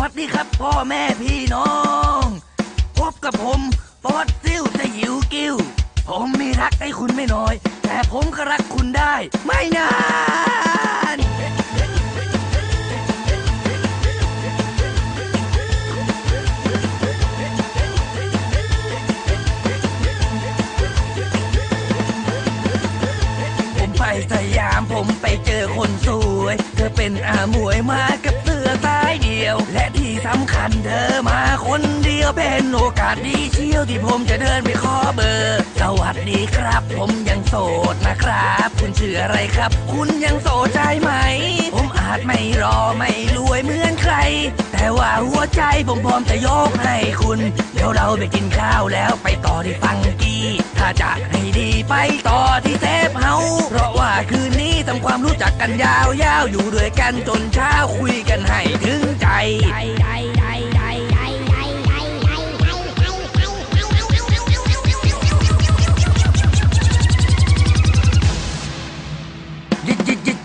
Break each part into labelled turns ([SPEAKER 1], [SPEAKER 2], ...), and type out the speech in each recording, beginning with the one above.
[SPEAKER 1] วัสดีครับพ่อแม่พี่น้อง พบกับผมปอดซิ่วจะหิวกิ้ว ผมมีรักให้คุณไม่น้อย แต่ผมก็รักคุณได้ ไม่นานผมไปสยามผมไปเจอคนสวย เธอเป็นอาหมวยมากับ ยเดียว และที่สำคัญเธอมาคนเดียวเป็นโอกาสดีเชี่ยวที่ผมจะเดินไปขอเบอร์ สวัสดีครับ ผมยังโสดนะครับ คุณชื่ออะไรครับ คุณยังโสดใช่ไหม ผมอาจไม่รอไม่รวยเหมือนใคร แต่ว่าหัวใจผมพร้อมจะยกให้คุณ เดี๋ยวเราไปกินข้าวแล้วไปต่อที่ฟังกี้ ถ้าจะให้ดีไปต่อ ยาวยาวอยู่ด้วยกันจนเช้าคุยกันให้ถึงใจ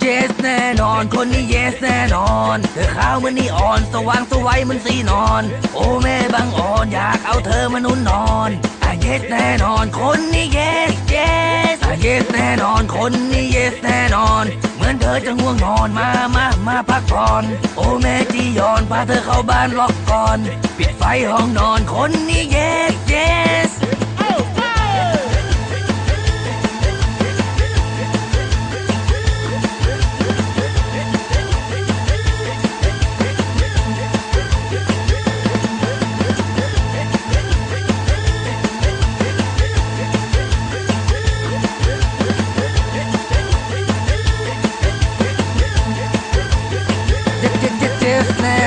[SPEAKER 1] เยสแน่นอนคนนี้เยสแน่นอนเธอขาวเหมันนี่อ่อนสว่างสวัยเหมันสีนอน โอ้แม่บางอ่อนอยากเอาเธอมานุ่นนอนอะเยสแน่นอนคนนี้เยส เยสแน่นอนคนนี้เยสแน่นอน เหมือนเธอจะง่วงนอนมามามาพักผ่อน โอ้แม่จียอนพาเธอเข้าบ้านล็อกก่อน ปิดไฟห้องนอนคนนี้เยสเยส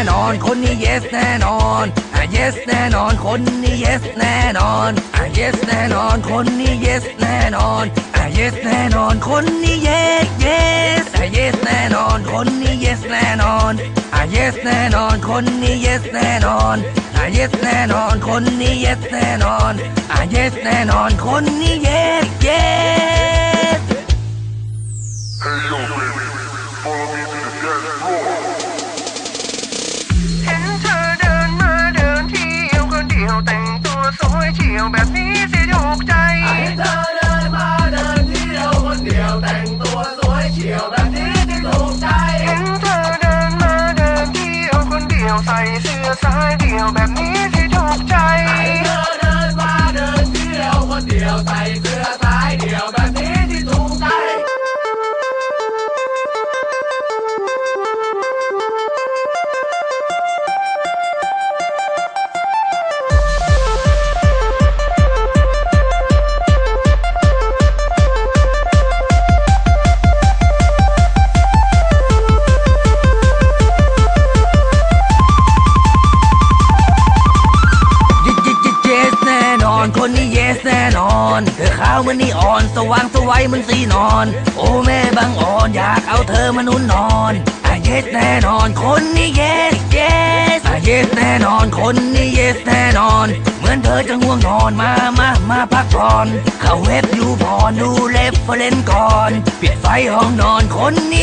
[SPEAKER 1] น่นอน คนนี้ yes แน่นอน yes แน่นอน คนนี้ yes แน่นอน yes แน่นอน คนนี้ yes แน่นอน yes แน่นอน คนนี้ yes yes yes แน่นอน คนนี้ yes แน่นอน yes แน่นอน คนนี้ yes แน่นอน yes แน่นอน คนนี้ yes แน่นอน yes แน่นอน คนนี้ yes yes
[SPEAKER 2] แต่งตัวสวยเฉียวแบบนี้สิถูกใจ ให้
[SPEAKER 3] เธอเดินมาเดินเที่ยวคนเดียวแต่งตัวสวยเฉียวแบบ
[SPEAKER 2] คนนี้
[SPEAKER 1] yes แน่นอน เธอขาวมันนี่อ่อน สว่างสวัยมันสีนอน โอ้แม่บางอ่อนอยากเอาเธอมานุ่นนอนอะ yes แน่นอน คนนี้ yes yes อะ yes แน่นอน คนนี้ yes แน่นอน เหมือนเธอจะง่วงนอนมามามาพักผ่อนเข้าเว็บยูพรดูเล็บเฟรนก่อนปิดไฟห้องนอนคนนี้